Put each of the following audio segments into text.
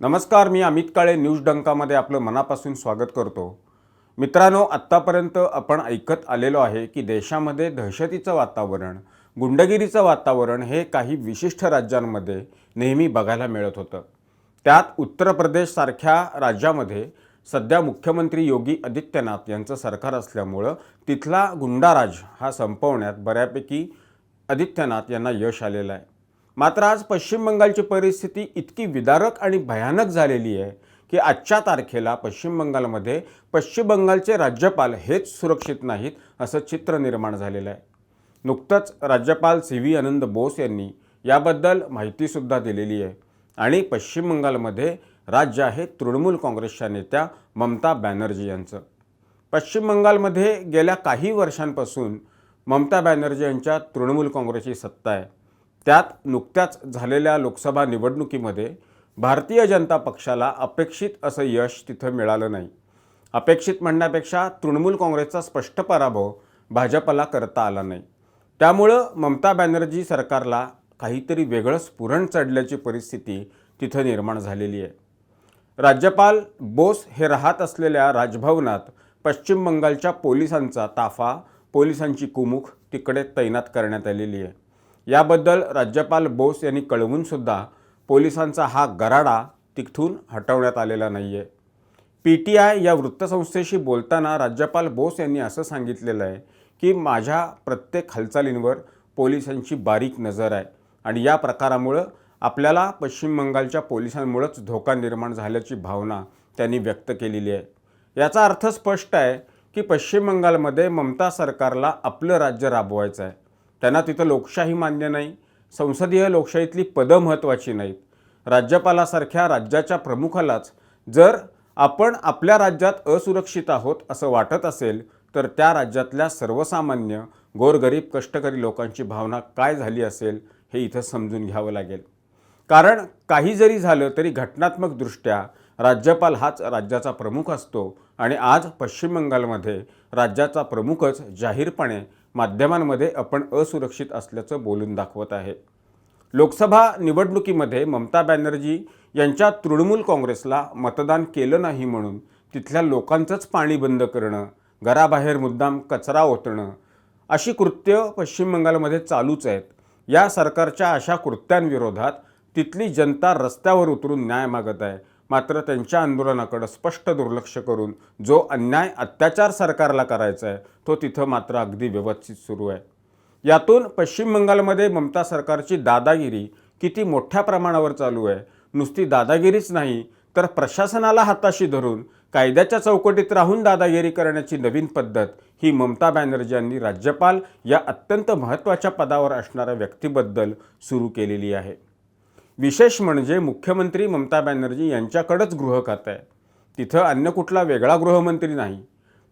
नमस्कार मी अमित काळे न्यूज डंकामध्ये आपलं मनापासून स्वागत करतो. मित्रांनो आत्तापर्यंत आपण ऐकत आलेलो आहे की देशामध्ये दहशतीचं वातावरण गुंडगिरीचं वातावरण हे काही विशिष्ट राज्यांमध्ये नेहमी बघायला मिळत होतं. त्यात उत्तर प्रदेशसारख्या राज्यामध्ये सध्या मुख्यमंत्री योगी आदित्यनाथ यांचं सरकार असल्यामुळं तिथला गुंडाराज हा संपवण्यात बऱ्यापैकी आदित्यनाथ यांना यश आलेलं आहे. मात्र आज पश्चिम बंगालची परिस्थिती इतकी विदारक आणि भयानक झालेली आहे की आजच्या तारखेला पश्चिम बंगालमध्ये पश्चिम बंगालचे राज्यपाल हेच सुरक्षित नाहीत असं चित्र निर्माण झालेलं आहे. नुकतंच राज्यपाल सी व्ही आनंद बोस यांनी याबद्दल माहितीसुद्धा दिलेली आहे. आणि पश्चिम बंगालमध्ये राज्य आहे तृणमूल काँग्रेसच्या नेत्या ममता बॅनर्जी यांचं. पश्चिम बंगालमध्ये गेल्या काही वर्षांपासून ममता बॅनर्जी यांच्या तृणमूल काँग्रेसची सत्ता आहे. त्यात नुकत्याच झालेल्या लोकसभा निवडणुकीमध्ये भारतीय जनता पक्षाला अपेक्षित असं यश तिथं मिळालं नाही. अपेक्षित म्हणण्यापेक्षा तृणमूल काँग्रेसचा स्पष्ट पराभव भाजपला करता आला नाही. त्यामुळं ममता बॅनर्जी सरकारला काहीतरी वेगळं स्फुरण चढल्याची परिस्थिती तिथं निर्माण झालेली आहे. राज्यपाल बोस हे राहत असलेल्या राजभवनात पश्चिम बंगालच्या पोलिसांचा ताफा पोलिसांची कुमुख तिकडे तैनात करण्यात आलेली आहे. याबद्दल राज्यपाल बोस यांनी कळवूनसुद्धा पोलिसांचा हा गराडा तिथून हटवण्यात आलेला नाही आहे पी टी आय या वृत्तसंस्थेशी बोलताना राज्यपाल बोस यांनी असं सांगितलेलं आहे की माझ्या प्रत्येक हालचालींवर पोलिसांची बारीक नजर आहे आणि या प्रकारामुळं आपल्याला पश्चिम बंगालच्या पोलिसांमुळंच धोका निर्माण झाल्याची भावना त्यांनी व्यक्त केलेली आहे. याचा अर्थ स्पष्ट आहे की पश्चिम बंगालमध्ये ममता सरकारला आपलं राज्य राबवायचं आहे. त्यांना तिथं लोकशाही मान्य नाही संसदीय लोकशाहीतली पदं महत्त्वाची नाहीत. राज्यपालासारख्या राज्याच्या प्रमुखालाच जर आपण आपल्या राज्यात असुरक्षित आहोत असं वाटत असेल तर त्या राज्यातल्या सर्वसामान्य गोरगरीब कष्टकरी लोकांची भावना काय झाली असेल हे इथं समजून घ्यावं लागेल. कारण काही जरी झालं तरी घटनात्मकदृष्ट्या राज्यपाल हाच राज्याचा प्रमुख असतो आणि आज पश्चिम बंगालमध्ये राज्याचा प्रमुखच जाहीरपणे माध्यमांमध्ये आपण असुरक्षित असल्याचं बोलून दाखवत आहे. लोकसभा निवडणुकीमध्ये ममता बॅनर्जी यांच्या तृणमूल काँग्रेसला मतदान केलं नाही म्हणून तिथल्या लोकांचंच पाणी बंद करणं घराबाहेर मुद्दाम कचरा ओतणं अशी कृत्य पश्चिम बंगालमध्ये चालूच आहेत. या सरकारच्या अशा कृत्यांविरोधात तिथली जनता रस्त्यावर उतरून न्याय मागत आहे. मात्र त्यांच्या आंदोलनाकडं स्पष्ट दुर्लक्ष करून जो अन्याय अत्याचार सरकारला करायचा आहे तो तिथं मात्र अगदी व्यवस्थित सुरू आहे. यातून पश्चिम बंगालमध्ये ममता सरकारची दादागिरी किती मोठ्या प्रमाणावर चालू आहे नुसती दादागिरीच नाही तर प्रशासनाला हाताशी धरून कायद्याच्या चौकटीत राहून दादागिरी करण्याची नवीन पद्धत ही ममता बॅनर्जी यांनी राज्यपाल या अत्यंत महत्त्वाच्या पदावर असणाऱ्या व्यक्तीबद्दल सुरू केलेली आहे. विशेष म्हणजे मुख्यमंत्री ममता बॅनर्जी यांच्याकडंच गृह खातं आहे. तिथं अन्य कुठला वेगळा गृहमंत्री नाही.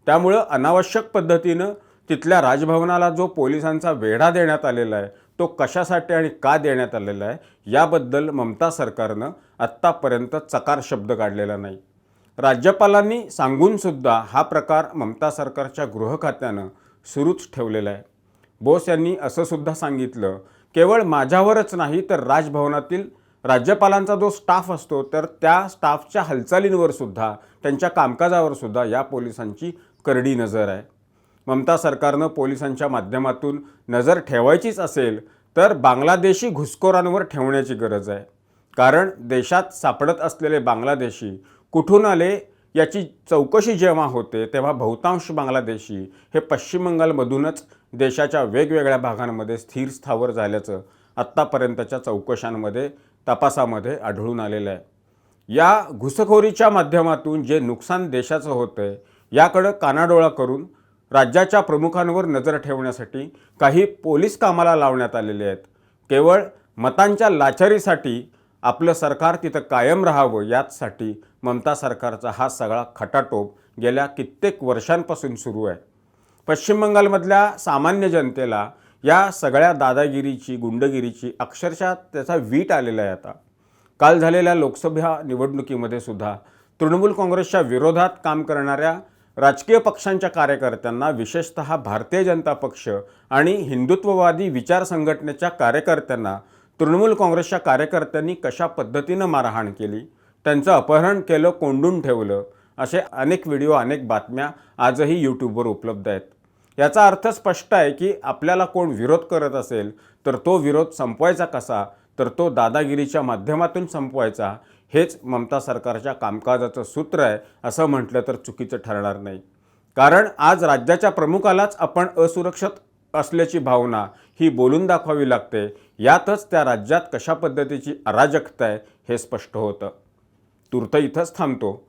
त्यामुळं अनावश्यक पद्धतीनं तिथल्या राजभवनाला जो पोलिसांचा वेढा देण्यात आलेला आहे तो कशासाठी आणि का देण्यात आलेला आहे याबद्दल ममता सरकारनं आत्तापर्यंत चकार शब्द काढलेला नाही. राज्यपालांनी सांगूनसुद्धा हा प्रकार ममता सरकारच्या गृह खात्यानं सुरूच ठेवलेला आहे. बोस यांनी असंसुद्धा सांगितलं केवळ माझ्यावरच नाही तर राजभवनातील राज्यपालांचा जो स्टाफ असतो तर त्या स्टाफच्या हालचालींवर सुद्धा त्यांच्या कामकाजावर सुद्धा या पोलिसांची करडी नजर आहे. ममता सरकारनं पोलिसांच्या माध्यमातून नजर ठेवायचीच असेल तर बांगलादेशी घुसखोरांवर ठेवण्याची गरज आहे. कारण देशात सापडत असलेले बांगलादेशी कुठून आले याची चौकशी जेव्हा होते तेव्हा बहुतांश बांगलादेशी हे पश्चिम बंगालमधूनच देशाच्या वेगवेगळ्या भागांमध्ये स्थिर स्थावर झाल्याचं आत्तापर्यंतच्या चौकशांमध्ये तपासामध्ये आढळून आलेलं आहे. या घुसखोरीच्या माध्यमातून जे नुकसान देशाचं होतं आहे याकडं कानाडोळा करून राज्याच्या प्रमुखांवर नजर ठेवण्यासाठी काही पोलीस कामाला लावण्यात आलेले आहेत. केवळ मतांच्या लाचारीसाठी आपलं सरकार तिथं कायम राहावं याचसाठी ममता सरकारचा हा सगळा खटाटोप गेल्या कित्येक वर्षांपासून सुरू आहे. पश्चिम बंगालमधल्या सामान्य जनतेला या सगळ्या दादागिरीची गुंडगिरीची अक्षरशः त्याचा वीट आलेला आहे आता. काल झालेल्या लोकसभा निवडणुकीमध्ये सुद्धा तृणमूल काँग्रेसच्या विरोधात काम करणाऱ्या राजकीय पक्षांच्या कार्यकर्त्यांना विशेषत भारतीय जनता पक्ष आणि हिंदुत्ववादी विचार संघटनेच्या कार्यकर्त्यांना तृणमूल काँग्रेसच्या कार्यकर्त्यांनी कशा पद्धतीनं मारहाण केली त्यांचं अपहरण केलं कोंडून ठेवलं असे अनेक व्हिडिओ अनेक बातम्या आजही यूट्यूबवर उपलब्ध आहेत. याचा अर्थ स्पष्ट आहे की आपल्याला कोण विरोध करत असेल तर तो विरोध संपवायचा कसा? तर तो दादागिरीच्या माध्यमातून संपवायचा. हेच ममता सरकारच्या कामकाजाचं सूत्र आहे असं म्हटलं तर चुकीचं ठरणार नाही. कारण आज राज्याच्या प्रमुखालाच आपण असुरक्षित असल्याची भावना ही बोलून दाखवावी लागते. यातच त्या राज्यात कशा पद्धतीची अराजकता आहे हे स्पष्ट होतं. तूर्त इथंच थांबतो.